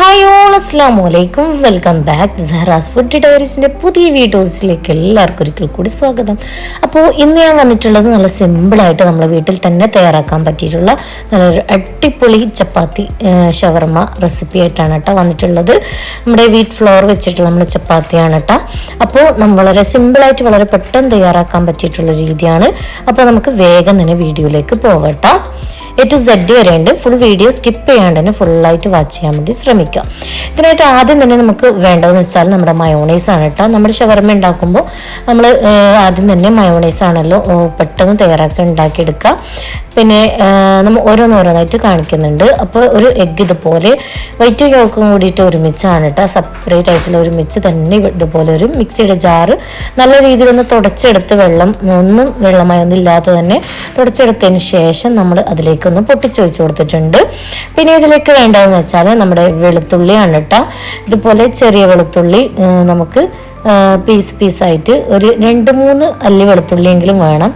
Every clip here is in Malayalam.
ഹായ് ഓൾ അസ്ലാം വലൈക്കും വെൽക്കം ബാക്ക് സഹറാസ് ഫുഡ് ഡയറീസിന്റെ പുതിയ വീഡിയോസിലേക്ക് എല്ലാവർക്കും ഒരിക്കൽ കൂടി സ്വാഗതം. അപ്പോൾ ഇന്ന് ഞാൻ വന്നിട്ടുള്ളത് നല്ല സിമ്പിളായിട്ട് നമ്മളെ വീട്ടിൽ തന്നെ തയ്യാറാക്കാൻ പറ്റിയിട്ടുള്ള നല്ലൊരു അടിപൊളി ചപ്പാത്തി ഷവർമ റെസിപ്പി ആയിട്ടാണ് കേട്ടോ വന്നിട്ടുള്ളത്. നമ്മുടെ വീറ്റ് ഫ്ലോർ വെച്ചിട്ടുള്ള നമ്മുടെ ചപ്പാത്തിയാണ് കേട്ടോ. അപ്പോൾ നമ്മൾ വളരെ സിമ്പിളായിട്ട് വളരെ പെട്ടെന്ന് തയ്യാറാക്കാൻ പറ്റിയിട്ടുള്ള രീതിയാണ്. അപ്പോൾ നമുക്ക് വേഗം തന്നെ വീഡിയോയിലേക്ക് പോകട്ടോ എ ടു സെഡ് വരെയുണ്ട്. ഫുൾ വീഡിയോ സ്കിപ്പ് ചെയ്യാണ്ട് തന്നെ ഫുള്ളായിട്ട് വാച്ച് ചെയ്യാൻ വേണ്ടി ശ്രമിക്കുക. ഇതിനായിട്ട് ആദ്യം തന്നെ നമുക്ക് വേണ്ടതെന്ന് വെച്ചാൽ നമ്മുടെ മയോണൈസ് ആണ് കേട്ടോ. നമ്മുടെ ഷവർമ ഉണ്ടാക്കുമ്പോൾ നമ്മൾ ആദ്യം തന്നെ മയോണൈസ് ആണല്ലോ പെട്ടെന്ന് തയ്യാറാക്കി ഉണ്ടാക്കിയെടുക്കുക. പിന്നെ നമ്മൾ ഓരോന്നോരോന്നായിട്ട് കാണിക്കുന്നുണ്ട്. അപ്പോൾ ഒരു എഗ്ഗ് ഇതുപോലെ വൈറ്റ് യോക്കും കൂടിയിട്ട് ഒരുമിച്ചാണ് കേട്ടോ. സെപ്പറേറ്റ് ആയിട്ടുള്ള ഒരുമിച്ച് തന്നെ ഇതുപോലെ ഒരു മിക്സിയുടെ ജാറ് നല്ല രീതിയിൽ ഒന്ന് തുടച്ചെടുത്ത് വെള്ളം ഒന്നും വെള്ളമായൊന്നും ഇല്ലാതെ തന്നെ തുടച്ചെടുത്തതിന് ശേഷം നമ്മൾ അതിലേക്കൊന്ന് പൊട്ടിച്ചു വെച്ച് കൊടുത്തിട്ടുണ്ട്. പിന്നെ ഇതിലേക്ക് വേണ്ടതെന്ന് വെച്ചാൽ നമ്മുടെ വെളുത്തുള്ളിയാണ് കേട്ടോ ഇതുപോലെ ചെറിയ വെളുത്തുള്ളി നമുക്ക് പീസ് പീസായിട്ട് ഒരു രണ്ട് മൂന്ന് അല്ലി വെളുത്തുള്ളിയെങ്കിലും വേണം.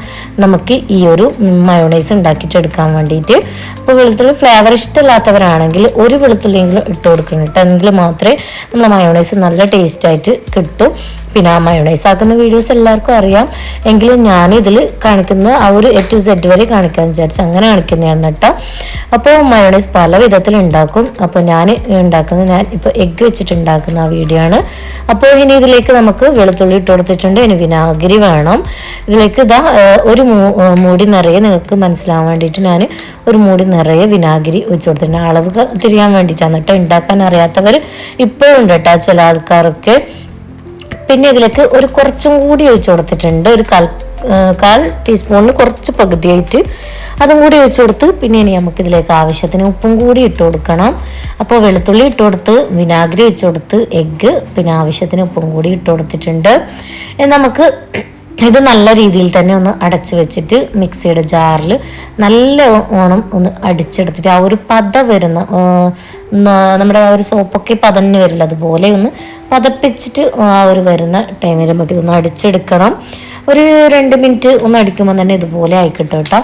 നമുക്ക് ഈ ഒരു മയോണൈസ് ഉണ്ടാക്കിയിട്ടെടുക്കാൻ വേണ്ടിയിട്ട്. അപ്പോൾ വെളുത്തുള്ളി ഫ്ലേവർ ഇഷ്ടമില്ലാത്തവരാണെങ്കിൽ ഒരു വെളുത്തുള്ളിയെങ്കിലും ഇട്ട് കൊടുക്കണം കേട്ടോ. എങ്കിൽ മാത്രമേ നമ്മളെ മയോണൈസ് നല്ല ടേസ്റ്റായിട്ട് കിട്ടും. പിന്നെ ആ മയോണൈസ് ആക്കുന്ന വീഡിയോസ് എല്ലാവർക്കും അറിയാം. എങ്കിലും ഞാൻ ഇതിൽ കാണിക്കുന്ന ആ ഒരു എ ടു സെഡ് വരെ കാണിക്കാൻ വിചാരിച്ചു അങ്ങനെ കാണിക്കുന്നതാണ് കേട്ടോ. അപ്പോൾ മയോണൈസ് പല വിധത്തിൽ ഉണ്ടാക്കും. അപ്പോൾ ഞാൻ ഉണ്ടാക്കുന്നത് ഞാൻ ഇപ്പോൾ എഗ്ഗ് വെച്ചിട്ട് ഉണ്ടാക്കുന്ന ആ വീഡിയോ ആണ്. അപ്പോൾ ഇനി ഇതിലേക്ക് നമുക്ക് വെളുത്തുള്ളി ഇട്ട് കൊടുത്തിട്ടുണ്ട്. ഇനി വിനാഗിരി വേണം. ഇതിലേക്ക് ഇതാ ഒരു മൂടി നിറയെ നിങ്ങൾക്ക് മനസ്സിലാവാൻ വേണ്ടിയിട്ട് ഞാൻ ഒരു മൂടി നിറയെ വിനാഗിരി വെച്ച് കൊടുത്തിട്ടുണ്ട്. അളവ് തിരിയാൻ വേണ്ടിയിട്ടാണ് കേട്ടോ. ഉണ്ടാക്കാൻ അറിയാത്തവർ ഇപ്പോഴും ഉണ്ട് കേട്ടോ ചില ആൾക്കാരൊക്കെ. പിന്നെ ഇതിലേക്ക് ഒരു കുറച്ചും കൂടി ഒഴിച്ചു കൊടുത്തിട്ടുണ്ട്. ഒരു കാൽ കാൽ ടീസ്പൂണിന് കുറച്ച് പകുതിയായിട്ട് അതും കൂടി വെച്ച് കൊടുത്ത് പിന്നെ ഇനി നമുക്ക് ഇതിലേക്ക് ആവശ്യത്തിന് ഉപ്പും കൂടി ഇട്ട് കൊടുക്കണം. അപ്പോൾ വെളുത്തുള്ളി ഇട്ട് കൊടുത്ത് വിനാഗിരി വെച്ച് കൊടുത്ത് എഗ്ഗ് പിന്നെ ആവശ്യത്തിന് ഉപ്പും കൂടി ഇട്ട് കൊടുത്തിട്ടുണ്ട്. നമുക്ക് ഇത് നല്ല രീതിയിൽ തന്നെ ഒന്ന് അടച്ച് വെച്ചിട്ട് മിക്സിയുടെ ജാറിൽ നല്ല ഓണം ഒന്ന് അടിച്ചെടുത്തിട്ട് ആ ഒരു പത വരുന്ന നമ്മുടെ ആ ഒരു സോപ്പൊക്കെ പതഞ്ഞ് വരില്ല അതുപോലെ ഒന്ന് പതപ്പിച്ചിട്ട് ആ ഒരു വരുന്ന ടൈമിൽ നമുക്ക് ഇതൊന്ന് അടിച്ചെടുക്കണം. ഒരു രണ്ട് മിനിറ്റ് ഒന്ന് അടിക്കുമ്പോൾ തന്നെ ഇതുപോലെ ആയിക്കിട്ടും കേട്ടോ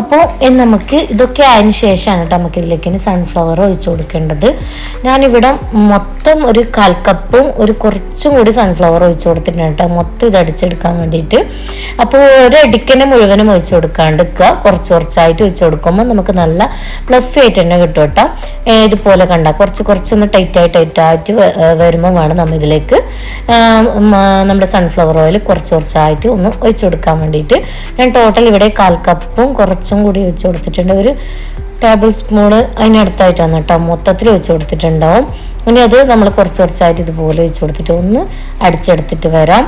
അപ്പോൾ നമുക്ക് ഇതൊക്കെ ആയതിനു ശേഷമാണ് കേട്ടോ നമുക്ക് ഇതിലേക്ക് സൺഫ്ലവർ ഒഴിച്ചു കൊടുക്കേണ്ടത്. ഞാനിവിടെ മൊത്തം ഒരു കാൽ കപ്പും ഒരു കുറച്ചും കൂടി സൺഫ്ലവർ ഒഴിച്ചു കൊടുത്തിട്ടുണ്ട് കേട്ടോ. മൊത്തം ഇത് അടിച്ചെടുക്കാൻ വേണ്ടിയിട്ട്. അപ്പോൾ ഒരു അടിക്കനെ മുഴുവനും ഒഴിച്ചു കൊടുക്കാണ്ട് നിൽക്കുക കുറച്ച് കുറച്ചായിട്ട് ഒഴിച്ചു കൊടുക്കുമ്പോൾ നമുക്ക് നല്ല ഫ്ലഫി ആയിട്ട് തന്നെ കിട്ടും കേട്ടോ. ഇതുപോലെ കണ്ട കുറച്ച് കുറച്ചൊന്ന് ടൈറ്റായി ടൈറ്റായിട്ട് വരുമ്പോൾ വേണം നമ്മൾ ഇതിലേക്ക്. നമ്മുടെ സൺഫ്ലവർ ഓയിൽ കുറച്ച് കുറച്ചായിട്ട് ഒന്ന് ഒഴിച്ചു കൊടുക്കാൻ വേണ്ടിയിട്ട്. ഞാൻ ടോട്ടൽ ഇവിടെ കാൽ കപ്പും കുറച്ചും കൂടി ഒഴിച്ചു കൊടുത്തിട്ടുണ്ട്. ഒരു ടേബിൾ സ്പൂണ് അതിനടുത്തായിട്ടാണ് കേട്ടോ മൊത്തത്തിൽ വെച്ച് കൊടുത്തിട്ടുണ്ടാവും. ഇനി അത് നമ്മൾ കുറച്ച് കുറച്ചായിട്ട് ഇതുപോലെ വെച്ച് കൊടുത്തിട്ട് ഒന്ന് അടിച്ചെടുത്തിട്ട് വരാം.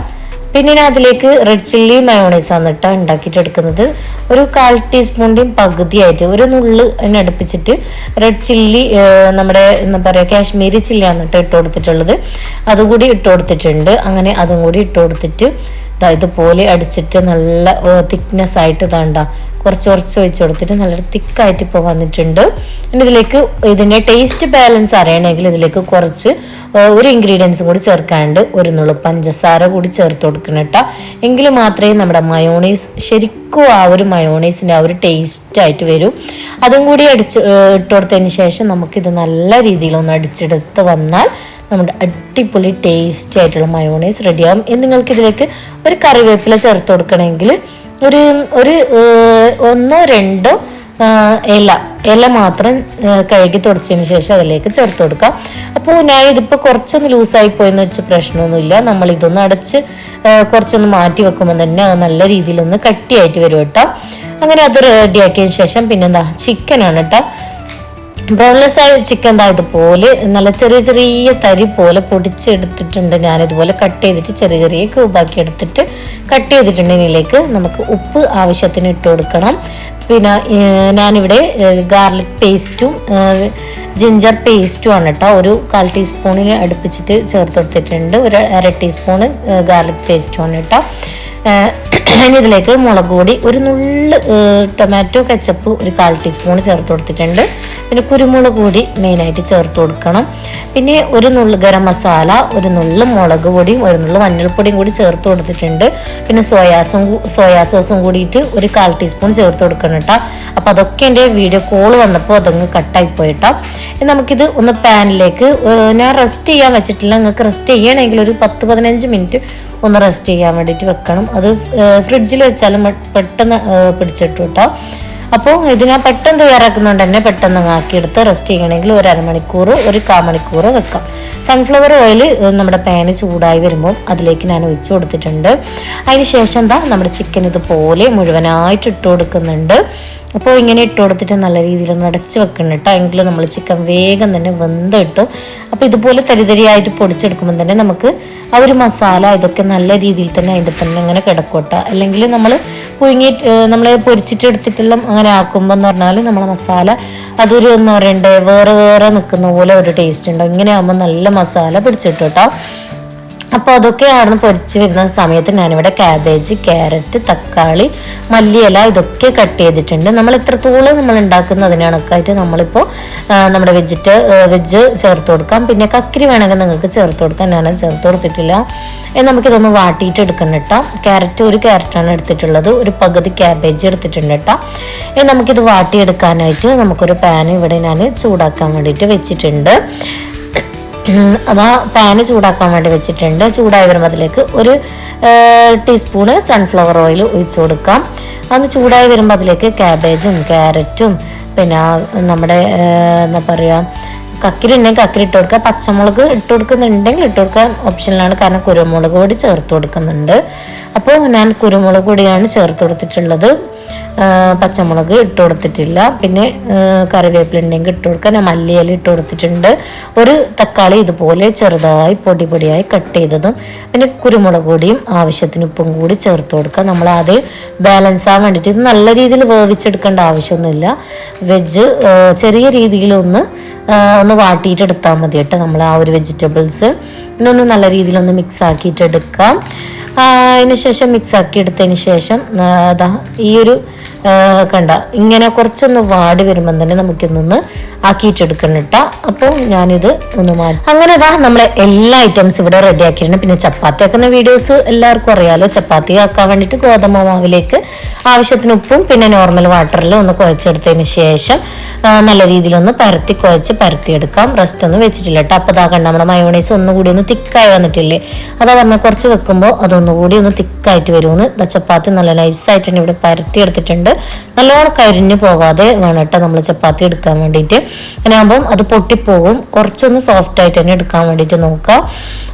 പിന്നെ അതിലേക്ക് റെഡ് ചില്ലി മയോണൈസ് ആണ് കേട്ടോ ഉണ്ടാക്കിയിട്ട് എടുക്കുന്നത് ഒരു കാൽ ടീസ്പൂണിന്റെയും പകുതിയായിട്ട് ഒരു നുള്ള് അതിനെ അടുപ്പിച്ചിട്ട് റെഡ് ചില്ലി നമ്മുടെ എന്താ പറയുക കാശ്മീരി ചില്ലിയാണ് കേട്ടോ ഇട്ട് കൊടുത്തിട്ടുള്ളത്. അതുകൂടി ഇട്ട് കൊടുത്തിട്ടുണ്ട്. അങ്ങനെ അതും കൂടി ഇട്ട് കൊടുത്തിട്ട് ഇതുപോലെ അടിച്ചിട്ട് നല്ല തിക്നെസ് ആയിട്ട് ഇതാണ്ട കുറച്ച് കുറച്ച് ഒഴിച്ച് കൊടുത്തിട്ട് നല്ല തിക്കായിട്ട് ഇപ്പോൾ വന്നിട്ടുണ്ട്. ഇനി ഇതിലേക്ക് ഇതിന്റെ ടേസ്റ്റ് ബാലൻസ് അറിയണമെങ്കിൽ ഇതിലേക്ക് കുറച്ച് ഒരു ഇൻഗ്രീഡിയൻസും കൂടി ചേർക്കാണ്ട് ഒരു നുള്ളു പഞ്ചസാര കൂടി ചേർത്ത് കൊടുക്കണം കേട്ടോ. എങ്കിൽ മാത്രമേ നമ്മുടെ മയോണൈസ് ശരിക്കും ആ ഒരു മയോണൈസിന്റെ ആ ഒരു ടേസ്റ്റ് ആയിട്ട് വരും. അതും കൂടി അടിച്ച് ഇട്ട് കൊടുത്തതിന് ശേഷം നമുക്കിത് നല്ല രീതിയിലൊന്ന് അടിച്ചെടുത്ത് വന്നാൽ നമ്മുടെ അടിപൊളി ടേസ്റ്റി ആയിട്ടുള്ള മയോണൈസ് റെഡിയാവും ഇനി നിങ്ങൾക്ക് ഇതിലേക്ക് ഒരു കറിവേപ്പില ചേർത്ത് കൊടുക്കണമെങ്കിൽ ഒരു ഒരു ഒന്നോ രണ്ടോ ഇല ഇല മാത്രം കഴുകി തുടച്ചതിന് ശേഷം അതിലേക്ക് ചേർത്ത് കൊടുക്കാം. അപ്പോൾ ഞാൻ ഇതിപ്പോൾ കുറച്ചൊന്ന് ലൂസായി പോയെന്ന് വെച്ച് പ്രശ്നമൊന്നുമില്ല. നമ്മൾ ഇതൊന്ന് അടച്ച് കുറച്ചൊന്ന് മാറ്റി വെക്കുമ്പോൾ തന്നെ അത് നല്ല രീതിയിലൊന്ന് കട്ടിയായിട്ട് വരും കേട്ടോ. അങ്ങനെ അത് റെഡിയാക്കിയതിന് ശേഷം പിന്നെന്താ ചിക്കനാണ് കേട്ടോ. ബ്രോൺലെസ് ആയ ചിക്കൻ ഇതുപോലെ നല്ല ചെറിയ ചെറിയ തരി പോലെ പൊടിച്ചെടുത്തിട്ടുണ്ട്. ഞാൻ ഇതുപോലെ കട്ട് ചെയ്തിട്ട് ചെറിയ ചെറിയ ക്യൂബാക്കി എടുത്തിട്ട് കട്ട് ചെയ്തിട്ടുണ്ട്. ഇതിലേക്ക് നമുക്ക് ഉപ്പ് ആവശ്യത്തിന് ഇട്ട് കൊടുക്കണം. പിന്നെ ഞാനിവിടെ ഗാർലിക് പേസ്റ്റും ജിഞ്ചർ പേസ്റ്റും ആണ് കേട്ടോ ഒരു കാൽ ടീസ്പൂണിന് അടുപ്പിച്ചിട്ട് ചേർത്ത് കൊടുത്തിട്ടുണ്ട്. ഒരു അര ടീസ്പൂണ് ഗാർലിക് പേസ്റ്റും ആണ് കേട്ടോ ഇതിലേക്ക് മുളക് പൊടി ഒരു നുള്ള് ടൊമാറ്റോ കച്ചപ്പ് ഒരു കാൽ ടീസ്പൂൺ ചേർത്ത് കൊടുത്തിട്ടുണ്ട്. പിന്നെ കുരുമുളക് പൊടി മെയിനായിട്ട് ചേർത്ത് കൊടുക്കണം. പിന്നെ ഒരു നുള്ള് ഗരം മസാല ഒരു നുള്ള് മുളക് പൊടിയും ഒരു നുള്ള് മഞ്ഞൾപ്പൊടിയും കൂടി ചേർത്ത് കൊടുത്തിട്ടുണ്ട്. പിന്നെ സോയാസും സോയാ സോസും കൂടിയിട്ട് ഒരു കാൽ ടീസ്പൂൺ ചേർത്ത് കൊടുക്കണം കേട്ടോ. അപ്പോൾ അതൊക്കെ എന്റെ വീഡിയോ കോൾ വന്നപ്പോൾ അതങ്ങ് കട്ടായി പോയിട്ടോ. നമുക്കിത് ഒന്ന് പാനിലേക്ക് ഞാൻ റെസ്റ്റ് ചെയ്യാൻ വെച്ചിട്ടില്ല. നിങ്ങൾക്ക് റെസ്റ്റ് ചെയ്യണമെങ്കിൽ ഒരു പത്ത് പതിനഞ്ച് മിനിറ്റ് ഒന്ന് റെസ്റ്റ് ചെയ്യാൻ വേണ്ടിയിട്ട് വെക്കണം. അത് ഫ്രിഡ്ജിൽ വെച്ചാലും പെട്ടെന്ന് പിടിച്ചിട്ടു കേട്ടോ അപ്പോൾ ഇത് ഞാൻ പെട്ടെന്ന് തയ്യാറാക്കുന്നതുകൊണ്ട് തന്നെ പെട്ടെന്ന് ആക്കിയെടുത്ത് റെസ്റ്റ് ചെയ്യണമെങ്കിൽ ഒരു അരമണിക്കൂർ ഒരു കാൽ മണിക്കൂർ വെക്കാം. സൺഫ്ലവർ ഓയിൽ നമ്മുടെ പാന് ചൂടായി വരുമ്പോൾ അതിലേക്ക് ഞാൻ ഒഴിച്ചു കൊടുത്തിട്ടുണ്ട്. അതിന് ശേഷം എന്താ നമ്മുടെ ചിക്കൻ ഇതുപോലെ മുഴുവനായിട്ട് ഇട്ട് കൊടുക്കുന്നുണ്ട്. അപ്പോൾ ഇങ്ങനെ ഇട്ട് കൊടുത്തിട്ട് നല്ല രീതിയിൽ ഒന്ന് അടച്ച് വെക്കണം കേട്ടോ എങ്കിൽ നമ്മൾ ചിക്കൻ വേഗം തന്നെ വെന്ത് കിട്ടും. അപ്പോൾ ഇതുപോലെ തരിതരിയായിട്ട് പൊടിച്ചെടുക്കുമ്പോൾ തന്നെ നമുക്ക് ആ ഒരു മസാല ഇതൊക്കെ നല്ല രീതിയിൽ തന്നെ അതിന്റെ തന്നെ അങ്ങനെ കിടക്കോട്ടെ അല്ലെങ്കിൽ നമ്മൾ പുഴുങ്ങിയിട്ട് നമ്മൾ പൊരിച്ചിട്ട് എടുത്തിട്ടെല്ലാം അങ്ങനെ ആക്കുമ്പോൾ എന്ന് പറഞ്ഞാൽ നമ്മളെ മസാല അതൊരു എന്ന് പറയണ്ടേ വേറെ വേറെ നിൽക്കുന്ന പോലെ ഒരു ടേസ്റ്റ് ഉണ്ടാവും. ഇങ്ങനെ ആകുമ്പോൾ നല്ല മസാല പിടിച്ചിട്ട് കേട്ടോ അപ്പോൾ അതൊക്കെ ആണെന്ന് പൊരിച്ച് വരുന്ന സമയത്ത് ഞാനിവിടെ ക്യാബേജ് ക്യാരറ്റ് തക്കാളി മല്ലിയില ഇതൊക്കെ കട്ട് ചെയ്തിട്ടുണ്ട്. നമ്മൾ എത്രത്തോളം നമ്മൾ ഉണ്ടാക്കുന്ന അതിനണക്കായിട്ട് നമ്മളിപ്പോൾ നമ്മുടെ വെജിറ്റ് വെജ് ചേർത്ത് കൊടുക്കാം. പിന്നെ കക്കിരി വേണമെങ്കിൽ നിങ്ങൾക്ക് ചേർത്ത് കൊടുക്കാം. ഞാൻ ചേർത്ത് കൊടുത്തിട്ടില്ല. നമുക്കിതൊന്ന് വാട്ടിയിട്ട് എടുക്കണം കേട്ടോ. ക്യാരറ്റ് ഒരു ക്യാരറ്റാണ് എടുത്തിട്ടുള്ളത്. ഒരു പകുതി ക്യാബേജ് എടുത്തിട്ടുണ്ട് കേട്ടോ. നമുക്കിത് വാട്ടിയെടുക്കാനായിട്ട് നമുക്കൊരു പാൻ ഇവിടെ ഞാൻ ചൂടാക്കാൻ വേണ്ടിയിട്ട് വെച്ചിട്ടുണ്ട്. അതാ പാന് ചൂടാക്കാൻ വേണ്ടി വെച്ചിട്ടുണ്ട്. ചൂടായി വരുമ്പോൾ അതിലേക്ക് ഒരു ടീസ്പൂണ് സൺഫ്ലവർ ഓയിൽ ഒഴിച്ചു കൊടുക്കാം. അന്ന് ചൂടായി വരുമ്പോൾ അതിലേക്ക് ക്യാബേജും ക്യാരറ്റും പിന്നെ നമ്മുടെ എന്താ പറയുക കക്കിരി ഉണ്ടെങ്കിൽ കക്കിരി ഇട്ട് കൊടുക്കുക. പച്ചമുളക് ഇട്ട് കൊടുക്കുന്നുണ്ടെങ്കിൽ ഇട്ട് കൊടുക്കാൻ ഓപ്ഷനിലാണ് കാരണം കുരുമുളക് പൊടി ചേർത്ത് കൊടുക്കുന്നുണ്ട്. അപ്പോൾ ഞാൻ കുരുമുളക് പൊടിയാണ് ചേർത്ത് കൊടുത്തിട്ടുള്ളത്. പച്ചമുളക് ഇട്ട് കൊടുത്തിട്ടില്ല. പിന്നെ കറിവേപ്പില ഉണ്ടെങ്കിൽ ഇട്ട് കൊടുക്കാൻ ഞാൻ മല്ലിയില ഇട്ട് കൊടുത്തിട്ടുണ്ട്. ഒരു തക്കാളി ഇതുപോലെ ചെറുതായി പൊടി പൊടിയായി കട്ട് ചെയ്തതും പിന്നെ കുരുമുളക് പൊടിയും ആവശ്യത്തിന് ഉപ്പും കൂടി ചേർത്ത് കൊടുക്കുക നമ്മൾ അത് ബാലൻസ് ആവാൻ വേണ്ടിയിട്ട് ഇത് നല്ല രീതിയിൽ വേവിച്ചെടുക്കേണ്ട ആവശ്യമൊന്നുമില്ല. വെജ് ചെറിയ രീതിയിൽ ഒന്ന് വാട്ടിയിട്ട് എടുത്താൽ മതി കേട്ടോ നമ്മൾ ആ ഒരു വെജിറ്റബിൾസ് പിന്നെ ഒന്ന് നല്ല രീതിയിലൊന്ന് മിക്സ് ആക്കിയിട്ട് എടുക്കാം. അതിന് ശേഷം മിക്സ് ആക്കി എടുത്തതിന് ശേഷം അതാ ഈ ഒരു കണ്ട. ഇങ്ങനെ കുറച്ചൊന്ന് വാടി വരുമ്പം തന്നെ നമുക്കിന്നൊന്ന് ആക്കിയിട്ടെടുക്കണം കേട്ടോ അപ്പോൾ ഞാനിത് ഒന്ന് മാറ്റി അങ്ങനെ അതാ നമ്മളെ എല്ലാ ഐറ്റംസ് ഇവിടെ റെഡി ആക്കിയിട്ടുണ്ട്. പിന്നെ ചപ്പാത്തി ആക്കുന്ന വീഡിയോസ് എല്ലാവർക്കും അറിയാലോ. ചപ്പാത്തി ആക്കാൻ വേണ്ടിയിട്ട് ഗോതമ്പ് മാവിലേക്ക് ആവശ്യത്തിന് ഉപ്പും പിന്നെ നോർമൽ വാട്ടറിൽ ഒന്ന് കുഴച്ചെടുത്തതിന് ശേഷം നല്ല രീതിയിൽ ഒന്ന് പരത്തി കുഴച്ച് പരത്തിയെടുക്കാം. റെസ്റ്റ് ഒന്നും വെച്ചിട്ടില്ല കേട്ടോ. അപ്പോൾ ഇതാ കണ്ട നമ്മുടെ മയോണൈസ് ഒന്നുകൂടി ഒന്ന് തിക്കായി വന്നിട്ടില്ലേ? അതാ പറഞ്ഞാൽ കുറച്ച് വെക്കുമ്പോൾ അതൊന്നുകൂടി ഒന്ന് തിക്കായിട്ട് വരുമെന്ന് ദാ ചപ്പാത്തി നല്ല നൈസായിട്ട് ഇവിടെ പരത്തി എടുത്തിട്ടുണ്ട് നല്ലോണം കരിഞ്ഞു പോകാതെ വേണം കേട്ടോ നമ്മൾ ചപ്പാത്തി എടുക്കാൻ വേണ്ടിയിട്ട്. അങ്ങനെ ആകുമ്പം അത് പൊട്ടിപ്പോകും. കുറച്ചൊന്ന് സോഫ്റ്റ് ആയിട്ട് തന്നെ എടുക്കാൻ വേണ്ടിയിട്ട് നോക്കുക.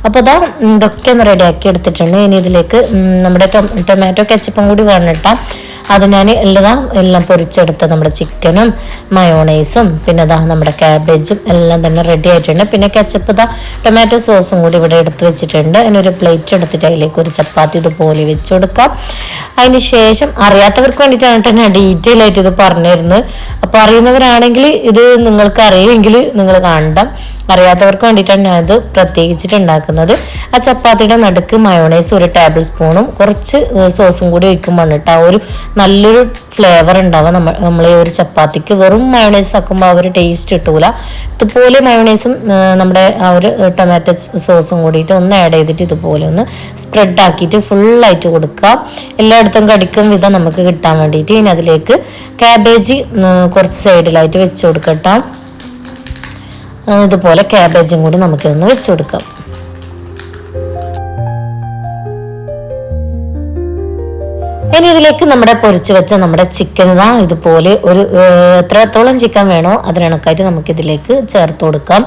അപ്പോൾ അതാ ഇതൊക്കെ ഒന്ന് റെഡിയാക്കി എടുത്തിട്ടുണ്ട്. ഇനി ഇതിലേക്ക് നമ്മുടെ ടൊമാറ്റോ കെച്ചപ്പും കൂടി വേണം അത് ഞാൻ എല്ലാം എല്ലാം പൊരിച്ചെടുത്ത നമ്മുടെ ചിക്കനും മയോണൈസും പിന്നെ ദാ നമ്മുടെ ക്യാബേജും എല്ലാം തന്നെ റെഡി ആയിട്ടുണ്ട്. പിന്നെ കെച്ചപ്പ് ഇതാ ടൊമാറ്റോ സോസും കൂടി ഇവിടെ എടുത്ത് വെച്ചിട്ടുണ്ട്. അതിനൊരു പ്ലേറ്റ് എടുത്തിട്ട് അതിലേക്ക് ഒരു ചപ്പാത്തി ഇതുപോലെ വെച്ച് കൊടുക്കാം. അതിന് ശേഷം അറിയാത്തവർക്ക് വേണ്ടിയിട്ടാണ് ഞാൻ ഡീറ്റെയിൽ ആയിട്ട് ഇത് പറഞ്ഞിരുന്നത്. അപ്പോൾ അറിയുന്നവരാണെങ്കിൽ ഇത് നിങ്ങൾക്ക് അറിയുമെങ്കിൽ നിങ്ങൾ കാണണം അറിയാത്തവർക്ക് വേണ്ടിയിട്ടാണ് ഞാനത് പ്രത്യേകിച്ചിട്ട് ഉണ്ടാക്കുന്നത് ആ ചപ്പാത്തിയുടെ നടുക്ക് മയോണൈസ് ഒരു ടേബിൾ സ്പൂണും കുറച്ച് സോസും കൂടി ഒഴിക്കുമ്പോൾ ആ ഒരു നല്ലൊരു ഫ്ലേവർ ഉണ്ടാവുക നമ്മൾ നമ്മൾ ഈ ഒരു ചപ്പാത്തിക്ക് വെറും മയോണൈസ് ആക്കുമ്പോൾ ആ ഒരു ടേസ്റ്റ് കിട്ടൂല. ഇതുപോലെ മയോണൈസും നമ്മുടെ ആ ഒരു ടൊമാറ്റോ സോസും കൂടിയിട്ട് ഒന്ന് ആഡ് ചെയ്തിട്ട് ഇതുപോലെ ഒന്ന് സ്പ്രെഡ് ആക്കിയിട്ട് ഫുള്ളായിട്ട് കൊടുക്കുക എല്ലായിടത്തും കടിക്കും വിധം നമുക്ക് കിട്ടാൻ വേണ്ടിയിട്ട് ഇനി അതിലേക്ക് ക്യാബേജ് കുറച്ച് സൈഡിലായിട്ട് വെച്ച് കൊടുക്കട്ടോ ഇതുപോലെ ക്യാബേജും കൂടി നമുക്കിതൊന്ന് വെച്ച് കൊടുക്കാം. ഇനി ഇതിലേക്ക് നമ്മുടെ പൊരിച്ചു വെച്ച നമ്മുടെ ചിക്കൻ ഇതാ ഇതുപോലെ ഒരു എത്രത്തോളം ചിക്കൻ വേണോ അതിനണക്കായിട്ട് നമുക്ക് ഇതിലേക്ക് ചേർത്ത് കൊടുക്കാം.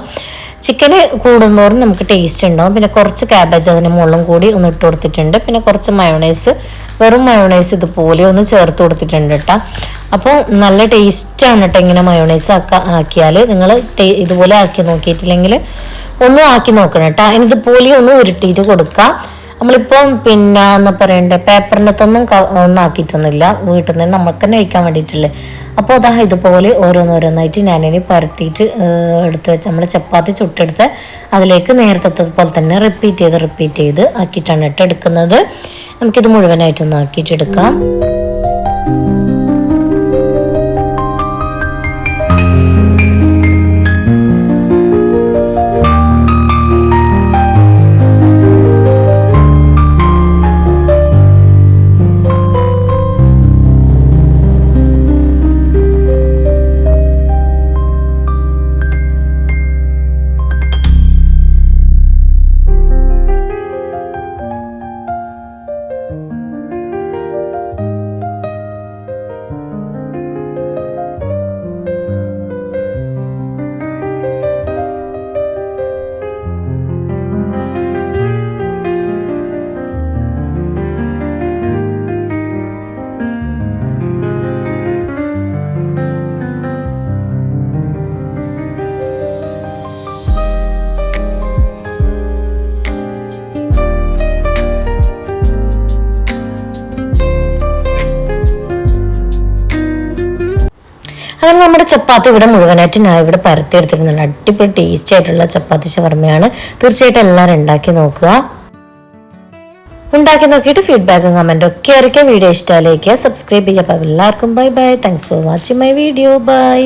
ചിക്കന് കൂടുന്നോറും നമുക്ക് ടേസ്റ്റ് ഉണ്ടാവും. പിന്നെ കുറച്ച് ക്യാബേജ് അതിന് മുകളിലും കൂടി ഒന്ന് ഇട്ട് കൊടുത്തിട്ടുണ്ട്. പിന്നെ കുറച്ച് മയോണൈസ് വെറും മയോണൈസ് ഇതുപോലെ ഒന്ന് ചേർത്ത് കൊടുത്തിട്ടുണ്ട് കേട്ടോ അപ്പോൾ നല്ല ടേസ്റ്റാണ് കേട്ടോ ഇങ്ങനെ മയോണൈസ് ആക്ക ആക്കിയാൽ നിങ്ങൾ ഇതുപോലെ ആക്കി നോക്കിയിട്ടില്ലെങ്കിൽ ഒന്നും ആക്കി നോക്കണം കേട്ടോ ഇതുപോലെ ഒന്ന് ഉരുട്ടിയിട്ട് കൊടുക്കാം. നമ്മളിപ്പം പിന്നെ എന്താ പറയണ്ടേ പേപ്പറിനകത്തൊന്നും ഒന്നാക്കിയിട്ടൊന്നുമില്ല വീട്ടിൽ നിന്ന് നമുക്ക് തന്നെ കഴിക്കാൻ വേണ്ടിയിട്ടില്ലേ അപ്പോൾ അതാ ഇതുപോലെ ഓരോന്നോരോന്നായിട്ട് ഞാനിനി പരത്തിയിട്ട് എടുത്ത് വെച്ച് നമ്മൾ ചപ്പാത്തി ചുട്ടെടുത്ത് അതിലേക്ക് നേരത്തെ പോലെ തന്നെ റിപ്പീറ്റ് ചെയ്ത് റിപ്പീറ്റ് ചെയ്ത് ആക്കിയിട്ടാണ് കേട്ടോ എടുക്കുന്നത്. നമുക്കിത് മുഴുവനായിട്ടൊന്ന് ആക്കിയിട്ടെടുക്കാം. അങ്ങനെ നമ്മുടെ ചപ്പാത്തി ഇവിടെ മുഴുവനായിട്ട് ഞാൻ ഇവിടെ പരത്തിയെടുത്തിരുന്നുണ്ട് അടിപൊളി ടേസ്റ്റി ആയിട്ടുള്ള ചപ്പാത്തി ഷവർമ്മയാണ് തീർച്ചയായിട്ടും എല്ലാവരും ഉണ്ടാക്കി നോക്കുക. ഉണ്ടാക്കി നോക്കിയിട്ട് ഫീഡ്ബാക്കും കമന്റും ഒക്കെ ഇറക്കിയ വീഡിയോ ഇഷ്ടമാലേക്ക് സബ്സ്ക്രൈബ് ചെയ്യുക അപ്പോൾ എല്ലാവർക്കും bye bye thanks for watching my video bye